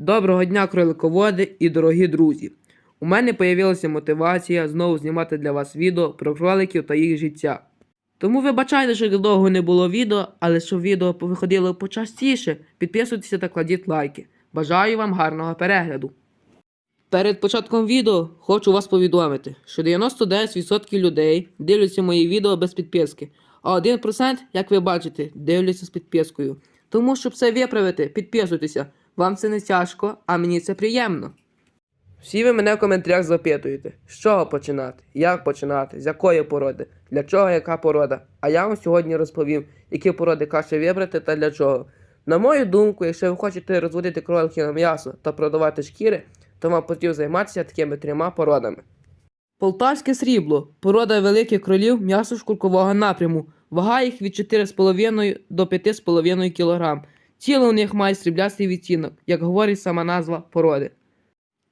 Доброго дня, кролиководи і дорогі друзі! У мене появилася мотивація знову знімати для вас відео про кроликів та їх життя. Тому вибачайте, що довго не було відео, але щоб відео виходило почастіше, підписуйтеся та кладіть лайки. Бажаю вам гарного перегляду. Перед початком відео хочу вас повідомити, що 99% людей дивляться мої відео без підписки, а 1%, як ви бачите, дивляться з підпискою. Тому, щоб це виправити, підписуйтеся. Вам це не тяжко, а мені це приємно. Всі ви мене в коментарях запитуєте, з чого починати, як починати, з якої породи, для чого яка порода. А я вам сьогодні розповім, які породи краще вибрати та для чого. На мою думку, якщо ви хочете розводити кроликів на м'ясо та продавати шкіри, то вам потрібно займатися такими трьома породами. Полтавське срібло порода великих кролів м'ясо шкуркового напряму. Вага їх від 4,5 до 5,5 кг. Тіло у них має сріблястий відтінок, як говорить сама назва породи.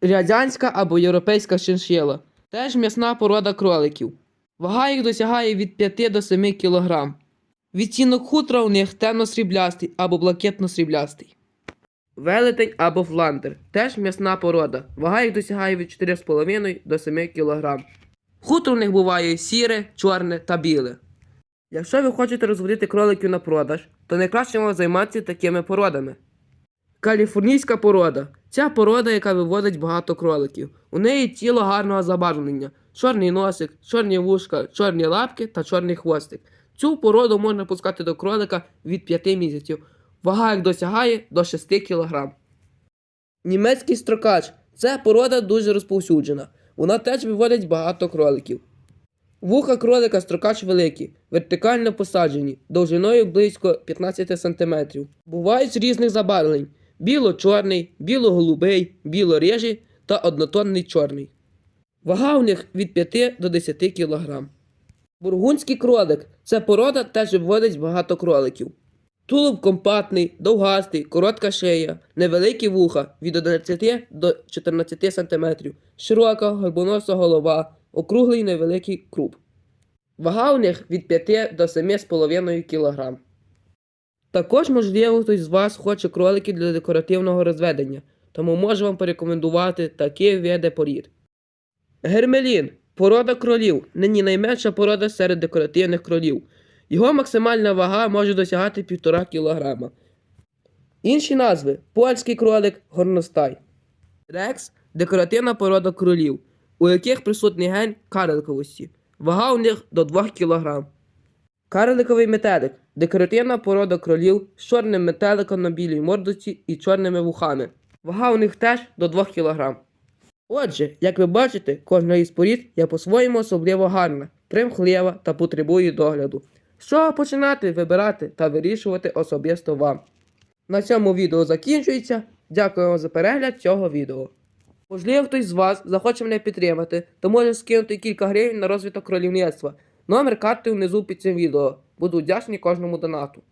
Рядянська або європейська шиншила теж м'ясна порода кроликів. Вага їх досягає від 5 до 7 кг. Відтінок хутра у них темно-сріблястий або блакитно-сріблястий. Велетень або фландер теж м'ясна порода. Вага їх досягає від 4,5 до 7 кг. Хутро у них буває сіре, чорне та біле. Якщо ви хочете розводити кроликів на продаж, то найкраще вам займатися такими породами. Каліфорнійська порода. Ця порода, яка виводить багато кроликів. У неї тіло гарного забарвлення, чорний носик, чорні вушка, чорні лапки та чорний хвостик. Цю породу можна пускати до кролика від 5 місяців. Вага їх досягає до 6 кг. Німецький строкач. Ця порода дуже розповсюджена. Вона теж виводить багато кроликів. Вуха кролика строкач великі, вертикально посаджені, довжиною близько 15 см. Бувають різних забарвлень: біло-чорний, біло-голубий, біло-режий та однотонний чорний. Вага у них від 5 до 10 кг. Бургундський кролик це порода теж вводить багато кроликів. Тулуб компактний, довгастий, коротка шия, невеликі вуха від 11 до 14 см, широка горбоноса голова, округлий невеликий круп. Вага у них від 5 до 7,5 кг. Також, можливо, хтось з вас хоче кроликів для декоративного розведення, тому можу вам порекомендувати такі види порід. Гермелін порода кролів, нині найменша порода серед декоративних кролів. Його максимальна вага може досягати 1,5 кг. Інші назви польський кролик, горностай. Рекс декоративна порода кролів, у яких присутній ген карликовості. Вага у них до 2 кг. Карликовий метелик декоративна порода кролів з чорним метеликом на білій мордочці і чорними вухами. Вага у них теж до 2 кг. Отже, як ви бачите, кожна із порід є по-своєму особливо гарна, примхлива та потребує догляду. Чого починати вибирати та вирішувати особисто вам. На цьому відео закінчується. Дякую вам за перегляд цього відео. Можливо, хтось з вас захоче мене підтримати, то може скинути кілька гривень на розвиток кролівництва. Номер карти внизу під цим відео. Буду вдячний кожному донату.